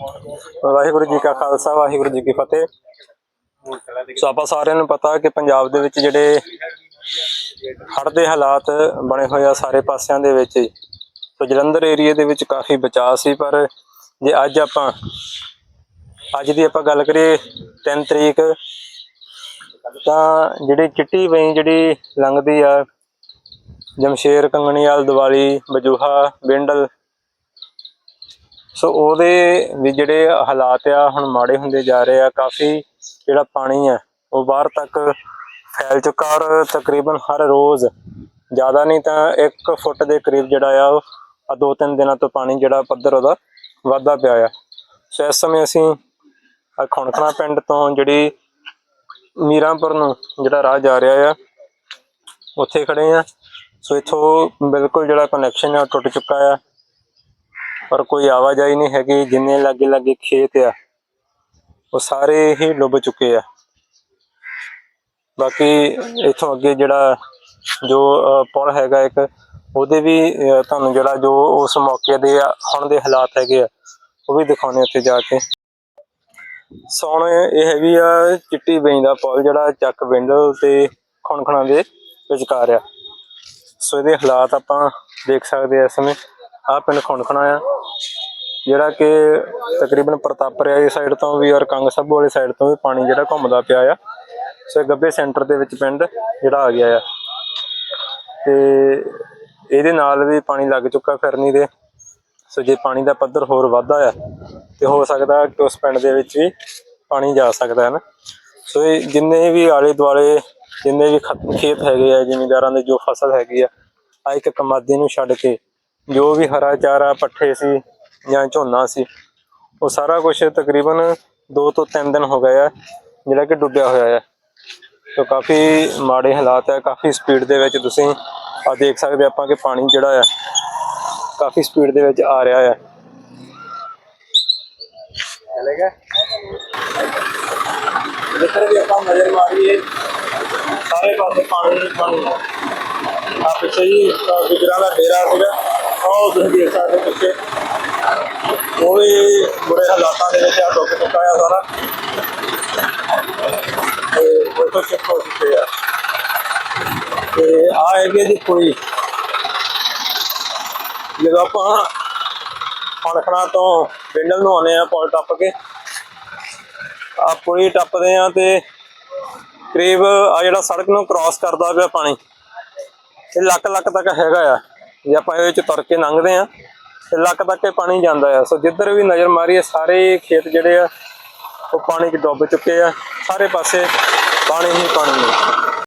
ਵਾਹਿਗੁਰੂ ਜੀ ਕਾ ਖਾਲਸਾ, ਵਾਹਿਗੁਰੂ ਜੀ ਕੀ ਫਤਿਹ। ਸੋ ਆਪਾਂ ਸਾਰਿਆਂ ਨੂੰ ਪਤਾ ਕਿ ਪੰਜਾਬ ਦੇ ਵਿੱਚ ਜਿਹੜੇ ਹੜ੍ਹ ਦੇ ਹਾਲਾਤ ਬਣੇ ਹੋਏ ਆ ਸਾਰੇ ਪਾਸਿਆਂ ਦੇ ਵਿੱਚ। ਸੋ ਜਲੰਧਰ ਏਰੀਆ ਦੇ ਵਿੱਚ ਕਾਫੀ ਬਚਾਅ ਸੀ, ਪਰ ਜੇ ਅੱਜ ਆਪਾਂ, ਅੱਜ ਦੀ ਆਪਾਂ ਗੱਲ ਕਰੀਏ 3 ਤਰੀਕ, ਤਾਂ ਜਿਹੜੀ ਚਿੱਟੀ ਵਈ ਜਿਹੜੀ ਲੰਘਦੀ ਆ, ਜਮਸ਼ੇਰ ਕੰਗਣੀਵਾਲ ਦੀਵਾਲੀ ਬਜੂਹਾ ਬਿੰਡਲ ਸੋ ਉਹਦੇ ਵੀ ਜਿਹੜੇ ਹਾਲਾਤ ਆ, ਹੁਣ ਮਾੜੇ ਹੁੰਦੇ ਜਾ ਰਹੇ ਆ, ਕਾਫੀ ਜਿਹੜਾ ਪਾਣੀ ਆ, ਉਹ ਬਾਹਰ ਤੱਕ ਫੈਲ ਚੁੱਕਾ ਔਰ ਤਕਰੀਬਨ ਹਰ ਰੋਜ਼ ਜ਼ਿਆਦਾ ਨਹੀਂ ਤਾਂ 1 ਫੁੱਟ ਦੇ ਕਰੀਬ ਜਿਹੜਾ ਆ, ਉਹ ਆ ਦੋ ਤਿੰਨ ਦਿਨਾਂ ਤੋਂ ਪਾਣੀ ਜਿਹੜਾ ਪੱਧਰ ਉਹਦਾ ਵਾਧਾ ਪਿਆ ਆ। ਸੋ ਇਸ ਸਮੇਂ ਅਸੀਂ ਆ ਖੁਣਖਣਾ ਪਿੰਡ ਤੋਂ ਜਿਹੜੀ ਮੀਰਾਂਪੁਰ ਨੂੰ ਜਿਹੜਾ ਰਾਹ ਜਾ ਰਿਹਾ ਆ, ਉੱਥੇ ਖੜੇ ਆ। ਸੋ ਇਥੋਂ ਬਿਲਕੁਲ ਜਿਹੜਾ ਕਨੈਕਸ਼ਨ ਆ, ਉਹ ਟੁੱਟ ਚੁੱਕਾ ਆ। ਪਰ ਕੋਈ ਆਵਾਜਾਈ ਨਹੀਂ ਹੈਗੀ, ਜਿੰਨੇ ਲਾਗੇ ਲਾਗੇ ਖੇਤ ਆ, ਉਹ ਸਾਰੇ ਹੀ ਡੁੱਬ ਚੁੱਕੇ ਆ। ਬਾਕੀ ਇਥੋਂ ਅੱਗੇ ਜਿਹੜਾ ਜੋ ਪੁਲ ਹੈਗਾ ਇੱਕ, ਉਹਦੇ ਵੀ ਤੁਹਾਨੂੰ ਜਿਹੜਾ ਜੋ ਉਸ ਮੌਕੇ ਦੇ ਹੁਣ ਦੇ ਹਾਲਾਤ ਹੈਗੇ ਆ, ਉਹ ਵੀ ਦਿਖਾਉਣੇ ਉੱਥੇ ਜਾ ਕੇ। ਸੋਣ ਇਹ ਹੈਗੀ ਆ, ਚਿੱਟੀ ਬੇਈ ਦਾ ਪੁਲ ਜਿਹੜਾ ਚੱਕ ਵਿੰਡੋ ਤੇ ਖਣਖਣਾ ਦੇ ਵਿਚਕਾਰ ਆ। ਸੋ ਇਹਦੇ ਹਾਲਾਤ ਆਪਾਂ ਦੇਖ ਸਕਦੇ ਆ ਇਸ ਸਮੇਂ। ਆ ਪਿੰਡ ਖਣਖਣਾ ਆ। ਜਿਹੜਾ ਕਿ ਤਕਰੀਬਨ ਪ੍ਰਤਾਪਰਿਆ ਦੀ ਸਾਈਡ ਤੋਂ ਵੀ ਔਰ ਕੰਗ ਸੱਭੂ ਵਾਲੀ ਸਾਈਡ ਤੋਂ ਵੀ ਪਾਣੀ ਜਿਹੜਾ ਘੁੰਮਦਾ ਪਿਆ ਆ। ਸੋ ਇਹ ਗੱਬੇ ਸੈਂਟਰ ਦੇ ਵਿੱਚ ਪਿੰਡ ਜਿਹੜਾ ਆ ਗਿਆ ਆ। ਤੇ ਇਹਦੇ ਨਾਲ ਵੀ ਪਾਣੀ ਲੱਗ ਚੁੱਕਾ ਫਿਰਨੀ ਦੇ। ਸੋ ਜੇ ਪਾਣੀ ਦਾ ਪੱਧਰ ਹੋਰ ਵੱਧਦਾ ਆ, ਤੇ ਹੋ ਸਕਦਾ ਕਿ ਉਸ ਪਿੰਡ ਦੇ ਵਿੱਚ ਵੀ ਪਾਣੀ ਜਾ ਸਕਦਾ ਹੈ ਨਾ। ਸੋ ਇਹ ਜਿੰਨੇ ਵੀ ਆਲੇ ਦੁਆਲੇ, ਜਿੰਨੇ ਵੀ ਖੇਤ ਹੈਗੇ ਆ, ਜ਼ਿਮੀਂਦਾਰਾਂ ਦੇ ਜੋ ਫਸਲ ਹੈਗੀ ਆ ਆ ਇੱਕ ਕਮਾਦੀ ਨੂੰ ਛੱਡ ਕੇ ਜੋ ਵੀ ਹਰਾ ਚਾਰਾ, ਪੱਠੇ ਸੀ ਜਾਂ ਝੋਨਾ ਸੀ, ਉਹ ਸਾਰਾ ਕੁਝ ਤਕਰੀਬਨ 2 ਤੋਂ 3 ਦਿਨ ਹੋ ਗਏ ਆ, ਜਿਹੜਾ ਕਿ ਡੁੱਬਿਆ ਹੋਇਆ ਹੈ ਸੋ ਕਾਫੀ ਮਾੜੇ ਹਾਲਾਤ ਹੈ ਕਾਫੀ ਸਪੀਡ ਦੇ ਵਿੱਚ ਤੁਸੀਂ ਆ ਦੇਖ ਸਕਦੇ ਆਪਾਂ ਕਿ ਪਾਣੀ ਜਿਹੜਾ ਆ, ਕਾਫੀ ਸਪੀਡ ਦੇ ਵਿੱਚ ਆ ਰਿਹਾ ਆ। ਚਲੇਗਾ ਜਿੱਧਰ ਵੀ ਆਪਾਂ ਨਜ਼ਰ ਮਾਰੀਏ, ਸਾਰੇ ਪਾਸੇ ਪਾਣੀ ਪਾਣੀ ਆ। ਪਿੱਛੇ ਜੀ ਅਹ ਦਾ ਡੇਰਾ ਸੀਗਾ ਉਹ ਤੁਸੀਂ ਦੇਖ ਸਕਦੇ ਪਿੱਛੇ। ਉਹ ਵੀ ਬੁਰੇ ਹਾਲਾਤਾਂ ਦੇ ਵਿੱਚ ਆ ਡੁੱਬ ਚੁੱਕਾ ਆ ਸਾਰਾ। ਤੇ ਉਹ ਤੋਂ ਚੁੱਕ ਹੋ ਚੁੱਕੇ ਆ। ਤੇ ਆ ਹੈਗੇ ਜੀ ਕੋਈ। ਜਦੋਂ ਆਪਾਂ ਖਣਖਣਾ ਤੋਂ ਬਿੰਡਲ ਨੂੰ ਆਉਂਦੇ ਆ, ਪੁਲ ਟੱਪ ਕੇ, ਆ ਪੁਲੀ ਟੱਪਦੇ ਆ ਤੇ ਕਰੀਬ ਆ ਜਿਹੜਾ ਸੜਕ ਨੂੰ ਕ੍ਰਾਸ ਕਰਦਾ ਪਿਆ ਪਾਣੀ, ਇਹ ਲੱਕ ਲੱਕ ਤੱਕ ਹੈਗਾ ਆ। ਜੇ ਆਪਾਂ ਇਹਦੇ ਵਿੱਚ ਤੁਰ ਕੇ ਲੰਘਦੇ ਆ ਤੇ ਲੱਕ ਤੱਕ ਇਹ ਪਾਣੀ ਜਾਂਦਾ ਆ। ਸੋ ਜਿੱਧਰ ਵੀ ਨਜ਼ਰ ਮਾਰੀਏ, ਸਾਰੇ ਖੇਤ ਜਿਹੜੇ ਆ, ਉਹ ਪਾਣੀ 'ਚ ਡੁੱਬ ਚੁੱਕੇ ਆ। ਸਾਰੇ ਪਾਸੇ ਪਾਣੀ ਹੀ ਪਾਣੀ ਹੈ